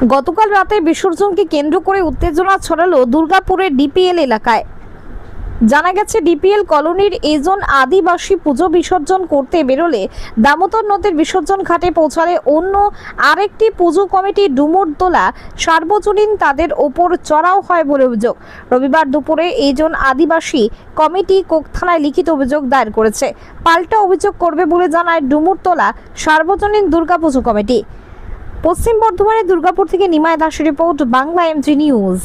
গতকাল রাতে বিসর্জনকে কেন্দ্র করে উত্তেজনা ছড়ালো দুর্গাপুরের ডিপিএল এলাকায়। জানা গেছে, ডিপিএল কলোনির এজন আদিবাসী পুজো বিসর্জন করতে বেরোলে দামোদর নদীর বিসর্জন ঘাটে পৌঁছালে অন্য আরেকটি পুজো কমিটি ডুমুর তোলা সার্বজনীন তাদের ওপর চড়াও হয় বলে অভিযোগ। রবিবার দুপুরে এইজন আদিবাসী কমিটি কোক থানায় লিখিত অভিযোগ দায়ের করেছে। পাল্টা অভিযোগ করবে বলে জানায় ডুমুরতলা সার্বজনীন দুর্গাপুজো কমিটি। পশ্চিম বর্ধমানের দুর্গাপুর থেকে নিমায় দাসের রিপোর্ট বাংলা এমজি নিউজ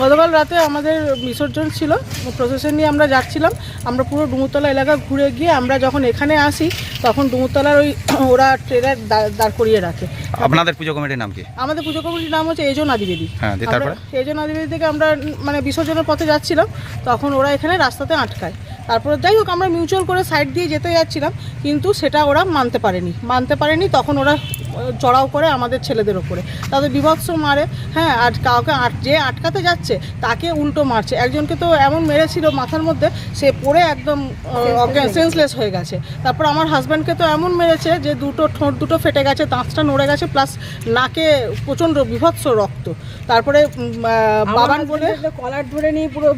গতকাল রাতে আমাদের বিসর্জন ছিল প্রসেশন নিয়ে আমরা যাচ্ছিলাম। আমরা পুরো ডুমুরতলা এলাকা ঘুরে গিয়ে আমরা যখন এখানে আসি তখন ডুমুরতলার ওই ওরা ট্রেলার দাঁড় করিয়ে রাখে। আপনাদের পুজো কমিটির নাম কি? আমাদের পুজো কমিটির নাম হচ্ছে এজন আদিবেদী হ্যাঁ, তারপরে? এজন আদিবেদী থেকে আমরা মানে বিসর্জনের পথে যাচ্ছিলাম তখন ওরা এখানে রাস্তাতে আটকায়। তারপরে যাই হোক আমরা মিউচুয়াল করে সাইড দিয়ে যেতে যাচ্ছিলাম কিন্তু সেটা ওরা মানতে পারেনি। মানতে পারেনি তখন ওরা চড়াও করে আমাদের ছেলেদের ওপরে। তাদের বিভৎস মারে হ্যাঁ আর কাউকে আট যে আটকাতে যাচ্ছে তাকে উল্টো মারছে। একজনকে তো এমন মেরেছিল মাথার মধ্যে সে পড়ে একদম সেন্সলেস হয়ে গেছে। তারপর আমার হাজব্যান্ডকে তো এমন মেরেছে যে দুটো ঠোঁট দুটো ফেটে গেছে দাঁতটা নড়ে গেছে প্লাস নাকে প্রচণ্ড বিভৎস রক্ত। তারপরে বাবান বলে কলার ধরে নিয়ে পুরো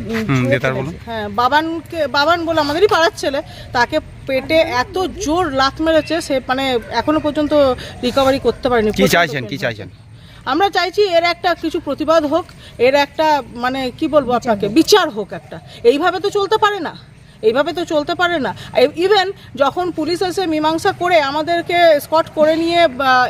হ্যাঁ বাবানকে বাবান বলে আমাদেরই পাড়ার ছেলে তাকে পেটে এত জোর লাত মেরেছে সে মানে এখনও পর্যন্ত রিকভারি করতে পারেনি। কি চাইছেন কি চাইছেন? আমরা চাইছি এর একটা কিছু প্রতিবাদ হোক এর একটা মানে কি বলব আপনাকে বিচার হোক একটা। এইভাবে তো চলতে পারে না এইভাবে তো চলতে পারে না। ইভেন যখন পুলিশ এসে মীমাংসা করে আমাদেরকে স্কট করে নিয়ে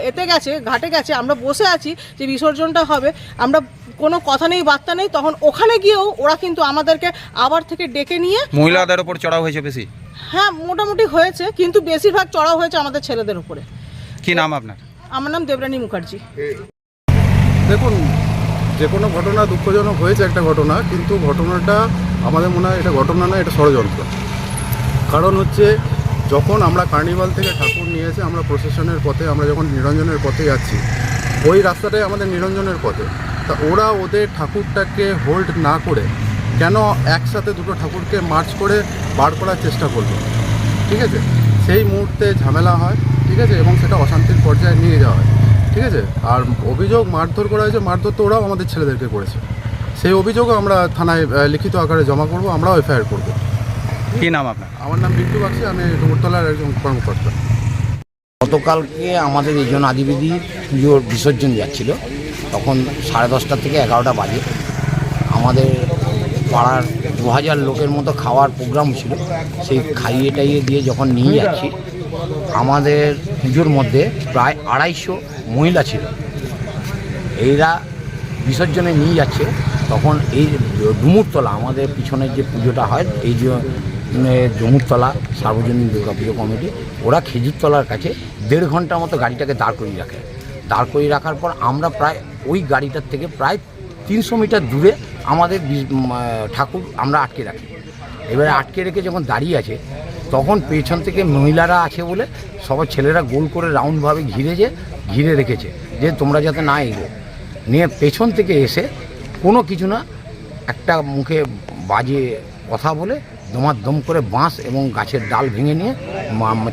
এতে গেছে ঘাটে গেছে আমরা বসে আছি যে বিসর্জনটা হবে আমরা কোনো কথা নেই বার্তা নেই তখন ওখানে গিয়েও ওরা কিন্তু আমাদেরকে আবার থেকে ডেকে নিয়ে মহিলাদের ওপর চড়াও হয়েছে বেশি। হ্যাঁ মোটামুটি হয়েছে কিন্তু বেশিরভাগ চড়াও হয়েছে আমাদের ছেলেদের উপরে। কি নাম আপনার? আমার নাম দেবরানী মুখার্জি। দেখুন যে কোনো ঘটনা দুঃখজনক হয়েছে একটা ঘটনা কিন্তু ঘটনাটা আমাদের মনে হয় এটা ঘটনা না এটা ষড়যন্ত্র। কারণ হচ্ছে যখন আমরা কার্নিভাল থেকে ঠাকুর নিয়ে এসে আমরা প্রসেশনের পথে আমরা যখন নিরঞ্জনের পথে যাচ্ছি ওই রাস্তাটাই আমাদের নিরঞ্জনের পথে। তা ওরা ওদের ঠাকুরটাকে হোল্ড না করে কেন একসাথে দুটো ঠাকুরকে মার্চ করে বার করার চেষ্টা করল? ঠিক আছে? সেই মুহূর্তে ঝামেলা হয় ঠিক আছে? এবং সেটা অশান্তির পর্যায়ে নিয়ে যাওয়া হয় ঠিক আছে? আর অভিযোগ মারধর করা হয়েছে মারধর তো ওরাও আমাদের ছেলেদেরকে করেছে। সেই অভিযোগও আমরা থানায় লিখিত আকারে জমা করব আমরাও এফআইআর করব। কি নাম আপনার? আমার নাম বিট্টু বাগচি আমি ডুমুরতলার একজন কর্মকর্তা। গতকালকে আমাদের একজন আদিবেদী পুজোর বিসর্জন যাচ্ছিল তখন সাড়ে দশটা থেকে এগারোটা বাজে। আমাদের পাড়ার দু হাজার লোকের মতো খাওয়ার প্রোগ্রাম ছিল, সেই খাইয়ে টাইয়ে দিয়ে যখন নিয়ে যাচ্ছি, আমাদের পুজোর মধ্যে প্রায় আড়াইশো মহিলা ছিল। এইরা বিসর্জনে নিয়ে যাচ্ছে, তখন এই ডুমুরতলা, আমাদের পিছনের যে পুজোটা হয়, এই যে ডুমুরতলা সার্বজনীন দুর্গা পুজো কমিটি, ওরা খেজুরতলার কাছে দেড় ঘণ্টার মতো গাড়িটাকে দাঁড় করিয়ে রাখে। দাঁড় করিয়ে রাখার পর আমরা প্রায় ওই গাড়িটার থেকে প্রায় তিনশো মিটার দূরে আমাদের ঠাকুর আমরা আটকে রাখি। এবারে আটকে রেখে যখন দাঁড়িয়ে আছে, তখন পেছন থেকে মহিলারা আছে বলে সবার ছেলেরা গোল করে রাউন্ডভাবে ঘিরেছে, ঘিরে রেখেছে যে তোমরা যাতে না এগো। নিয়ে পেছন থেকে এসে কোনো কিছু না, একটা মুখে বাজে কথা বলে দমার দম করে বাঁশ এবং গাছের ডাল ভেঙে নিয়ে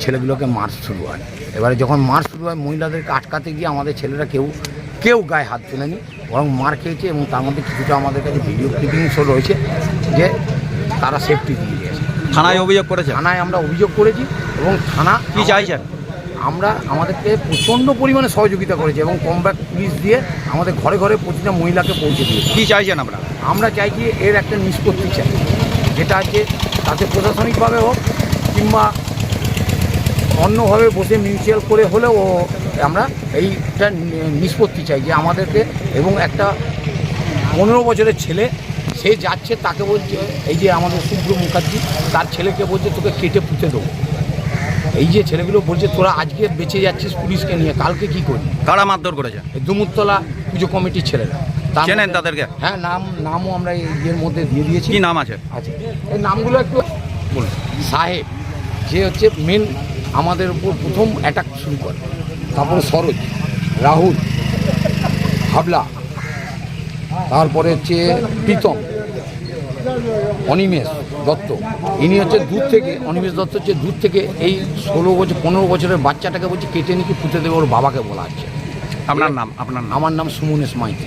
ছেলেগুলোকে মার শুরু হয়। এবারে যখন মার শুরু হয়, মহিলাদেরকে আটকাতে গিয়ে আমাদের ছেলেরা কেউ কেউ গায়ে হাত তুলেনি বরং মার খেয়েছে এবং তার মধ্যে কিছুটা আমাদের কাছে ভিডিও ক্লিপিংসও রয়েছে যে তারা সেফটি দিয়ে দিয়েছে থানায় অভিযোগ করেছে? থানায় আমরা অভিযোগ করেছি এবং থানা কি চাইছেন? আমরা আমাদেরকে প্রচণ্ড পরিমাণে সহযোগিতা করেছি এবং কমব্যাক পুলিশ দিয়ে আমাদের ঘরে ঘরে প্রতিটা মহিলাকে পৌঁছে দিয়েছে। কী চাইছেন আমরা আমরা চাইছি এর একটা নিষ্পত্তি চাই যেটা আছে তাতে প্রশাসনিকভাবে হোক কিংবা অন্যভাবে বসে মিউচুয়াল করে হলেও আমরা এইটা নিষ্পত্তি চাই যে আমাদেরকে এবং একটা পনেরো বছরের ছেলে সে যাচ্ছে তাকে বলছে এই যে আমাদের শুভ্র মুখার্জি তার ছেলেকে বলছে তোকে কেটে পুঁতে দেবো। এই যে ছেলেগুলো বলছে তোরা আজকে বেঁচে যাচ্ছিস পুলিশকে নিয়ে কালকে কি করবি? কারা মারধর করেছেন এই দুমুরতলা পুজো কমিটির ছেলেরা। চেনেন তাদেরকে? হ্যাঁ নাম নামও আমরা এই ইয়ের মধ্যে দিয়ে দিয়েছি। কি নাম আছে? আছে। এই নামগুলো একটু বলুন। সাহেব যে হচ্ছে মেন আমাদের উপর প্রথম অ্যাটাক শুরু করে। তারপরে সরোজ রাহুল হাবলা তারপরে হচ্ছে প্রীতম অনিমেষ দত্ত। ইনি হচ্ছে দূর থেকে অনিমেষ দত্ত হচ্ছে দূর থেকে এই ষোলো বছর পনেরো বছরের বাচ্চাটাকে বলছে কেটে নিয়ে পুঁতে দেবে ওর বাবাকে বলা হচ্ছে। আপনার নাম আপনার নাম? আমার নাম সুমনেশ মাইতি।